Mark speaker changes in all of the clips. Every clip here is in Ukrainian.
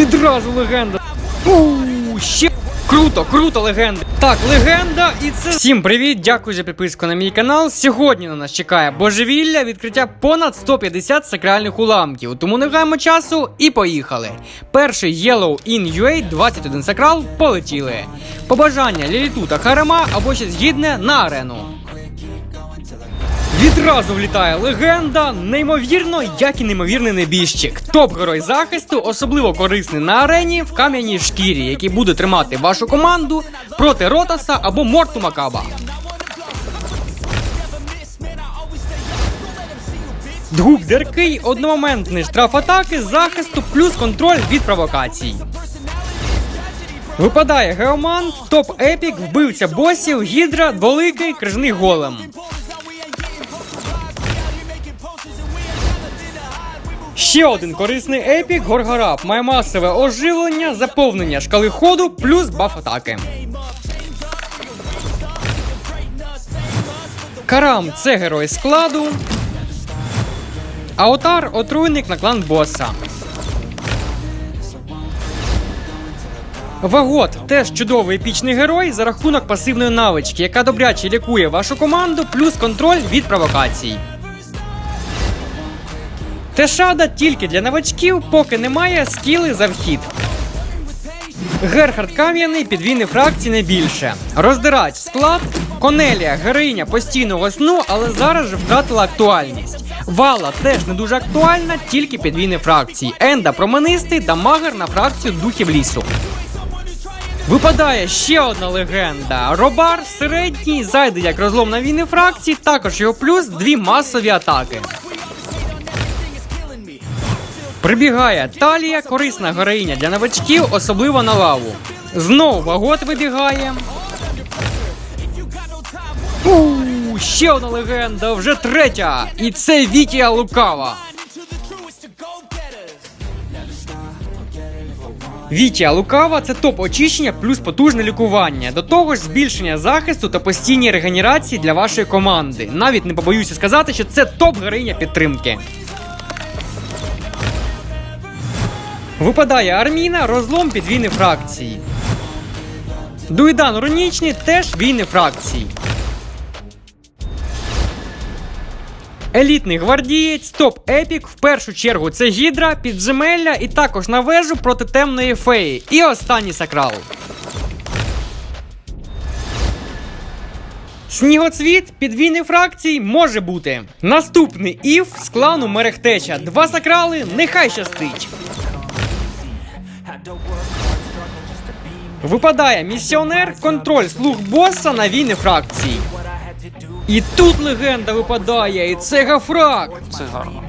Speaker 1: Відразу легенда. У, ще круто, круто, легенда. Так, легенда, і це. Всім привіт, дякую за підписку на мій канал. Сьогодні на нас чекає божевілля, відкриття понад 150 сакральних уламків. Тому не гаємо часу і поїхали. Перший Yellow in UA 21 сакрал полетіли. Побажання Ліліту та Харема або щось гідне на арену. Відразу влітає легенда, неймовірно, як і неймовірний небіжчик. Топ-герой захисту, особливо корисний на арені в кам'яній шкірі, який буде тримати вашу команду проти Ротаса або Морту Макаба. Дгук деркий, одномоментний штраф атаки, захисту плюс контроль від провокацій. Випадає Геомант, топ епік, вбивця босів, гідра, дволикий, крижний голем. Ще один корисний епік Горгораб має масове оживлення, заповнення шкали ходу плюс баф атаки. Карам це герой складу. Аотар отруйник на клан боса. Вагот теж чудовий епічний герой за рахунок пасивної навички, яка добряче лікує вашу команду, плюс контроль від провокацій. Тешада тільки для новачків, поки немає скіли за вхід. Герхард Кам'яний підвійний фракції не більше. Роздирач склад. Конелія, героїня постійного сну, але зараз же втратила актуальність. Вала теж не дуже актуальна, тільки підвійні фракції. Енда променистий, дамагер на фракцію духів лісу. Випадає ще одна легенда. Робар середній зайде як розлом на війни фракції, також його плюс дві масові атаки. Прибігає Талія, корисна героїня для новачків, особливо на лаву. Знову вагот вибігає. У, ще одна легенда, вже третя. І це Вітія Лукава. Вітія Лукава це топ очищення плюс потужне лікування. До того ж, збільшення захисту та постійні регенерації для вашої команди. Навіть не побоюся сказати, що це топ героїня підтримки. Випадає Арміна, розлом під війни фракції. Дуйдан Рунічний теж війни фракції. Елітний гвардієць, топ епік. В першу чергу це гідра, підземелля і також на вежу проти темної феї. І останній сакрал. Снігоцвіт підвійний фракцій може бути. Наступний іф з клану Мерехтеча. Два сакрали, нехай щастить. Випадає місіонер, контроль слуг боса на війни фракції. І тут легенда випадає, і це Гафрак.
Speaker 2: Це гарно.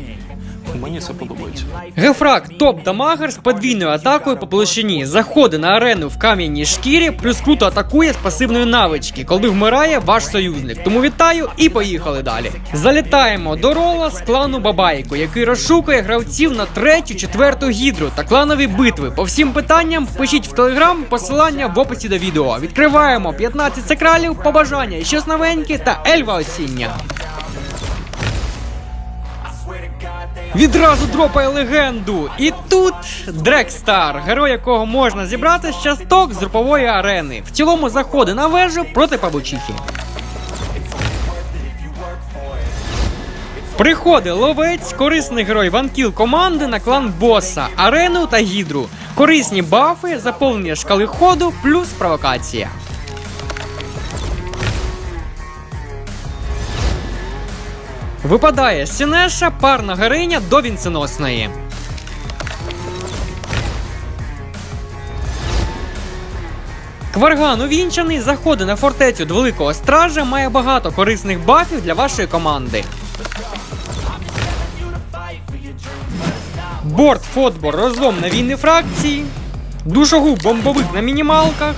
Speaker 2: Мені це подобається.
Speaker 1: Гефрак топ дамагер з подвійною атакою по площині. Заходить на арену в кам'яній шкірі, плюс круто атакує з пасивної навички, коли вмирає ваш союзник. Тому вітаю і поїхали далі. Залітаємо до рола з клану Бабайко, який розшукує гравців на третю, четверту гідру та кланові битви. По всім питанням пишіть в телеграм, посилання в описі до відео. Відкриваємо 15 сакралів, побажання щось новеньке та ельва осіння. Відразу дропає легенду. І тут Дрекстар, герой якого можна зібрати з часток з групової арени. В цілому заходить на вежу проти павучихи. Приходить ловець, корисний герой ванкіл команди на клан боса, арену та гідру. Корисні бафи, заповнення шкали ходу, плюс провокація. Випадає Сінеша, парна героїня до вінценосної. Кварган увінчаний заходить на фортецю Великого Стража, має багато корисних бафів для вашої команди. Борт Фотбор розлом на війни фракції. Душогуб бомбовик на мінімалках.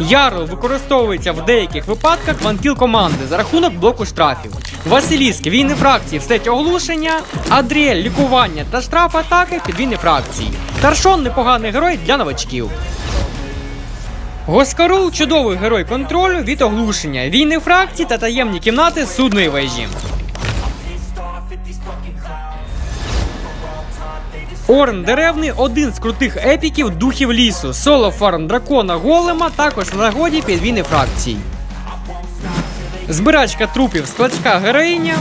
Speaker 1: Ярл використовується в деяких випадках ванкіл команди за рахунок блоку штрафів. Василіск війни фракції в оглушення, Адріель лікування та штраф атаки під війни фракції. Таршон непоганий герой для новачків. Госкарул чудовий герой контролю від оглушення, війни фракції та таємні кімнати судної вежі. Орн деревний один з крутих епіків духів лісу. Соло фарм дракона голема також на нагоді підвійни фракцій. Збирачка трупів складська героїня.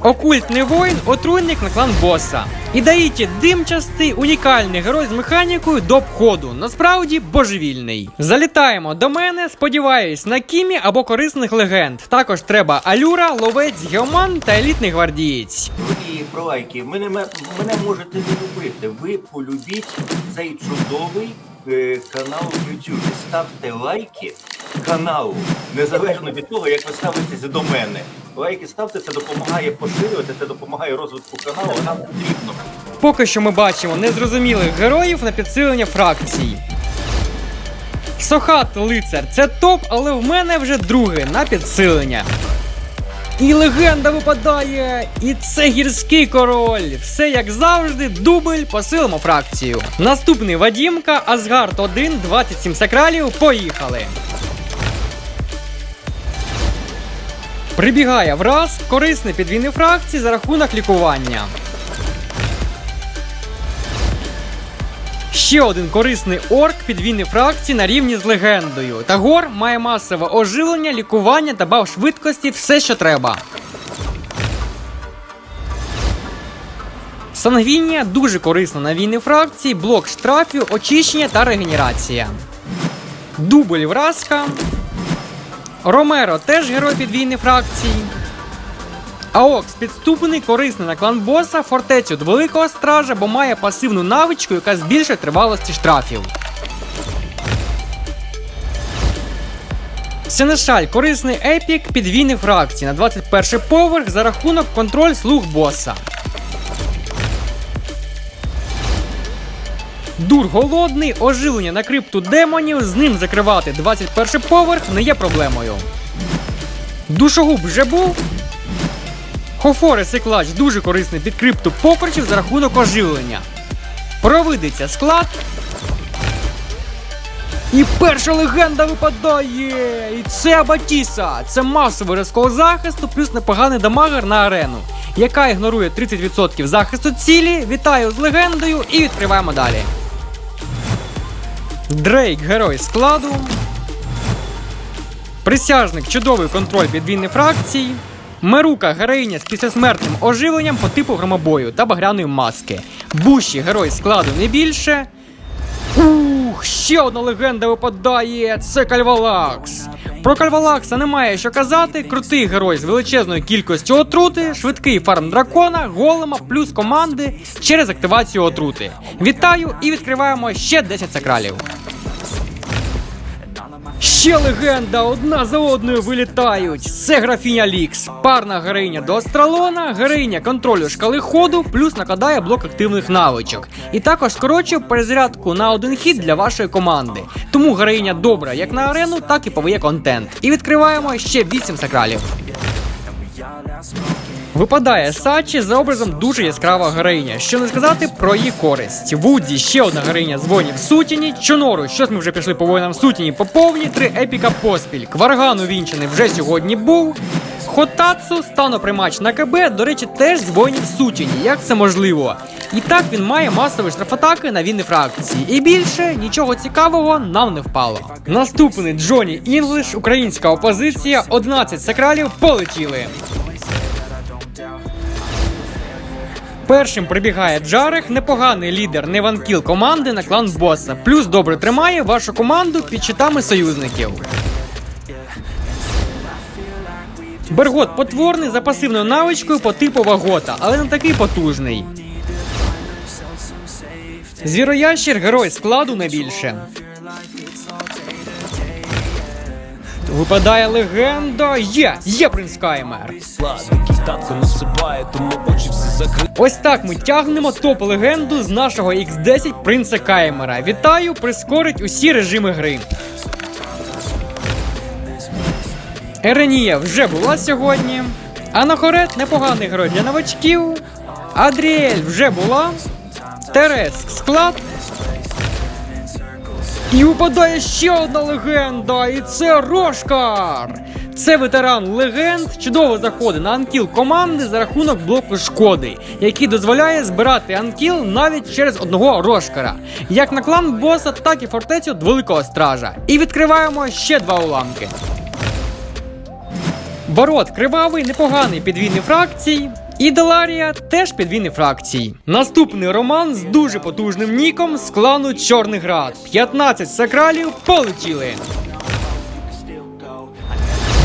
Speaker 1: Окультний воїн, отруйник на клан боса. І даїті димчастий, унікальний герой з механікою до обходу. Насправді божевільний. Залітаємо до мене, сподіваюсь, на кімі або корисних легенд. Також треба алюра, ловець, геоман та елітний гвардієць.
Speaker 3: Друзі, про лайки. Мене, мене можете не любити. Ви полюбіть цей чудовий е, канал в YouTube. Ставте лайки каналу, незалежно від того, як ви ставитеся до мене. Лайки ставте, це допомагає поширювати, це допомагає розвитку каналу, нам потрібно.
Speaker 1: Поки що ми бачимо незрозумілих героїв на підсилення фракцій. Сохат лицар це топ, але в мене вже другий на підсилення. І легенда випадає, і це гірський король. Все як завжди, дубль, посилимо фракцію. Наступний Вадімка, Асгард 1, 27 сакралів. Поїхали. Прибігає враз, корисний підвійний фракції за рахунок лікування. Ще один корисний орк підвійний фракції на рівні з легендою. Тагор має масове оживлення, лікування та бав швидкості, все, що треба. Сангвінія дуже корисна на війни фракції, блок штрафів, очищення та регенерація. Дубль вразка. Ромеро теж герой підвійної фракції. Аокс підступний, корисний на клан боса, фортецю до великого стража, бо має пасивну навичку, яка збільшує тривалості штрафів. Сенешаль корисний епік підвійний фракції на 21 поверх за рахунок контроль слуг боса. Дур голодний, оживлення на крипту демонів, з ним закривати 21 поверх не є проблемою. Душогуб вже був. Хофорес і клач дуже корисний під крипту покорчів за рахунок оживлення. Провидиться склад. І перша легенда випадає! І це Абатіса! Це масовий розкол захисту, плюс непоганий дамагер на арену, яка ігнорує 30% захисту цілі. Вітаю з легендою і відкриваємо далі. Дрейк герой складу. Присяжник чудовий контроль підвійної фракції. Мерука героїня з післясмертним оживленням по типу громобою та багряної маски. Буші герой складу не більше. Ух, ще одна легенда випадає. Це Кальвалакс. Про Кальвалакса немає що казати. Крутий герой з величезною кількістю отрути, швидкий фарм дракона, голема, плюс команди через активацію отрути. Вітаю і відкриваємо ще 10 сакралів. Ще легенда, одна за одною вилітають. Це графіня Лікс, парна героїня до Астралона, героїня контролю шкали ходу, плюс накладає блок активних навичок. І також скорочує перезарядку на один хід для вашої команди. Тому героїня добра як на арену, так і повиє контент. І відкриваємо ще 8 сакралів. Випадає Сачі за образом дуже яскрава героїня. Що не сказати про її користь. Вуді ще одна героїня з воїнів Сутіні. Чонору, щось ми вже пішли по воїнам Сутіні по повній, три епіка поспіль. Кварган увінчений вже сьогодні був. Хотацу стану примач на КБ, до речі, теж з воїнів Сутіні. Як це можливо? І так він має масові штрафатаки на війни фракції. І більше нічого цікавого нам не впало. Наступний Джоні Інглиш, українська опозиція, 11 сакралів полетіли. Першим прибігає Джарех, непоганий лідер, не ванкіл команди на клан боса. Плюс добре тримає вашу команду під щитами союзників. Бергот потворний за пасивною навичкою по типу Вагота, але не такий потужний. Звіроящір герой складу не більше. Випадає легенда. Є! Є принц Каймер. Ось так ми тягнемо топ-легенду з нашого X10 принца Каймера. Вітаю, прискорить усі режими гри. Еренія вже була сьогодні. Анахорет непоганий герой для новачків. Адріель вже була. Тереск склад. І упадає ще одна легенда, і це Рошкар. Це ветеран легенд, чудово заходить на анкіл команди за рахунок блоку шкоди, який дозволяє збирати анкіл навіть через одного рошкара, як на клан боса, так і фортецю великого стража. І відкриваємо ще два уламки. Борот кривавий, непоганий підвійний фракцій. І Деларія теж підвійний фракцій. Наступний роман з дуже потужним ніком з клану Чорний Град. 15 сакралів полетіли.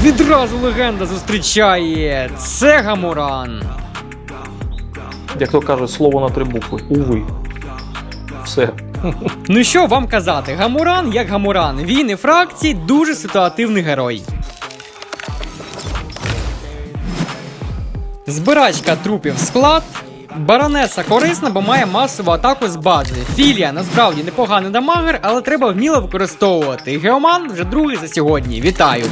Speaker 1: Відразу легенда зустрічає. Це Гамуран.
Speaker 2: Як то кажуть, слово на три букви. Уви. Все.
Speaker 1: Ну що вам казати, Гамуран як Гамуран. Він і фракції дуже ситуативний герой. Збирачка трупів склад. Баронеса корисна, бо має масову атаку з бази. Філія насправді непоганий дамагер, але треба вміло використовувати. Геоман вже другий за сьогодні. Вітаю!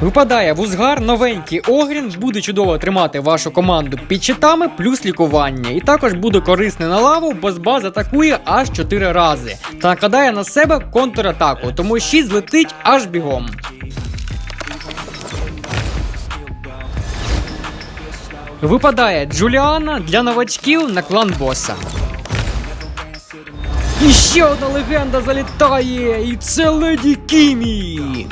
Speaker 1: Випадає вузгар, новенький Огрін, буде чудово тримати вашу команду під щитами, плюс лікування. І також буде корисний на лаву, бо з бази атакує аж 4 рази та накладає на себе контратаку, тому 6 злетить аж бігом. Випадає Джуліана для новачків на клан боса. І ще одна легенда залітає, і це леді Кімі.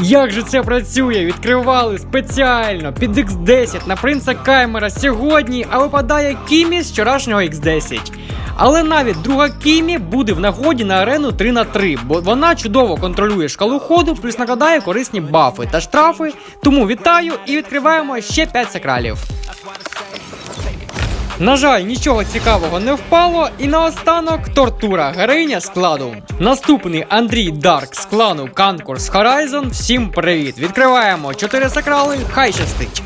Speaker 1: Як же це працює? Відкривали спеціально під X10 на принца Каймера сьогодні, а випадає Кімі з вчорашнього X10. Але навіть друга Кімі буде в нагоді на арену 3 на 3 бо вона чудово контролює шкалу ходу, плюс накладає корисні бафи та штрафи. Тому вітаю і відкриваємо ще 5 сакралів. На жаль, нічого цікавого не впало, і наостанок тортура героїня складу. Наступний Андрій Дарк з клану Concourse Horizon. Всім привіт! Відкриваємо 4 сакрали, хай щастить.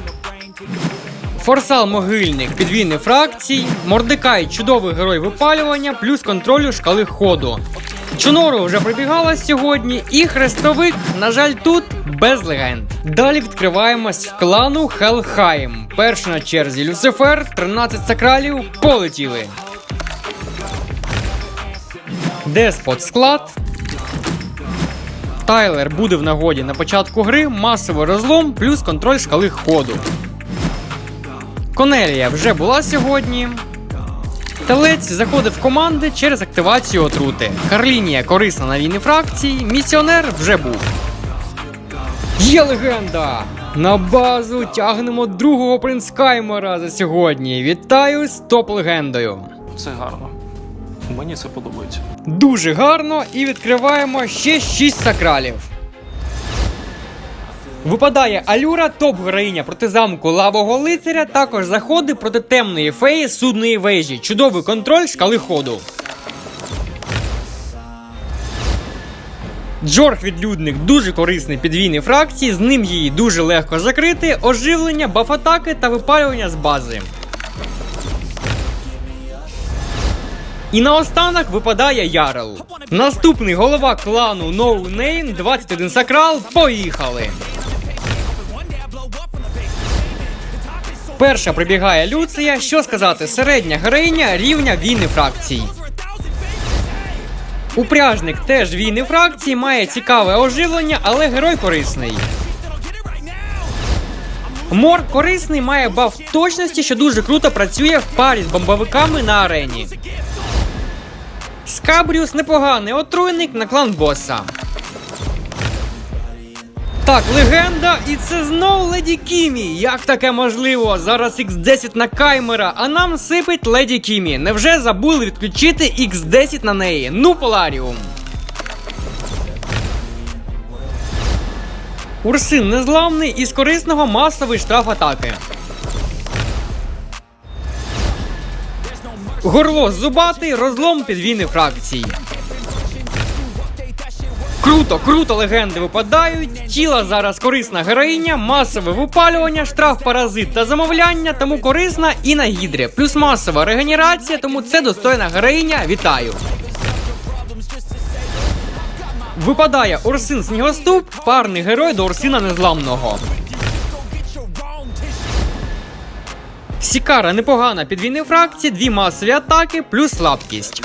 Speaker 1: Форсал могильник підвійний фракцій, Мордекай чудовий герой випалювання, плюс контролю шкали ходу. Чунору вже прибігала сьогодні, і хрестовик, на жаль, тут без легенд. Далі відкриваємось в клану Хелхайм. Перший на черзі Люцифер, 13 сакралів, полетіли. Деспот склад. Тайлер буде в нагоді на початку гри, масовий розлом, плюс контроль шкали ходу. Конелія вже була сьогодні. Телець заходив в команди через активацію отрути. Карлінія корисна на війни фракції, місіонер вже був. Є легенда! На базу тягнемо другого принцкаймера за сьогодні. Вітаю з топ-легендою.
Speaker 2: Це гарно. Мені це подобається.
Speaker 1: Дуже гарно і відкриваємо ще 6 сакралів. Випадає Алюра, топ-героїня проти замку лавого лицаря, також заходи проти темної феї судної вежі. Чудовий контроль шкали ходу. Джорг відлюдник дуже корисний підвійний фракції, з ним її дуже легко закрити, оживлення, баф-атаки та випалювання з бази. І наостанок випадає Ярл. Наступний голова клану No Name, 21 сакрал. Поїхали! Перша прибігає Люція. Що сказати, середня героїня рівня війни фракцій. Упряжник теж війни фракції, має цікаве оживлення, але герой корисний. Мор корисний має баф точності, що дуже круто працює в парі з бомбовиками на арені. Скабріус непоганий отруйник на клан боса. Так, легенда, і це знов Леді Кімі. Як таке можливо? Зараз X10 на каймера, а нам сипить Леді Кімі. Невже забули відключити X10 на неї? Ну, Поларіум. Урсин незламний і з корисного масовий штраф атаки. Горло зубатий, розлом підвійних фракцій. Круто, круто легенди випадають. Тіла зараз корисна героїня, масове випалювання, штраф паразит та замовляння, тому корисна і на гідрі. Плюс масова регенерація, тому це достойна героїня. Вітаю. Випадає Орсин Снігоступ, парний герой до Орсина Незламного. Сікара непогана під війни фракції, дві масові атаки, плюс слабкість.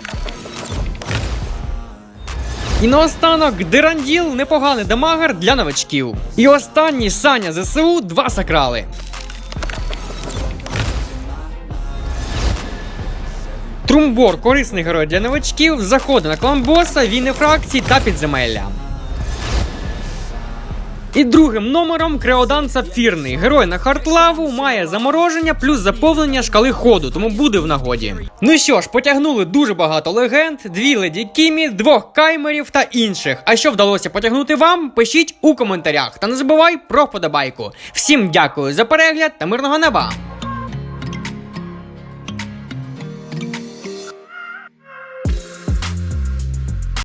Speaker 1: І наостанок Диранділ непоганий дамагер для новачків. І останній Саня ЗСУ два сакрали. Трумбор корисний герой для новачків, заходи на клан боса, війни фракцій та підземелля. І другим номером Креодан Сапфірний. Герой на хардлаву має замороження плюс заповнення шкали ходу, тому буде в нагоді. Ну що ж, потягнули дуже багато легенд, дві леді Кімі, двох каймерів та інших. А що вдалося потягнути вам? Пишіть у коментарях. Та не забувай про вподобайку. Всім дякую за перегляд та мирного неба!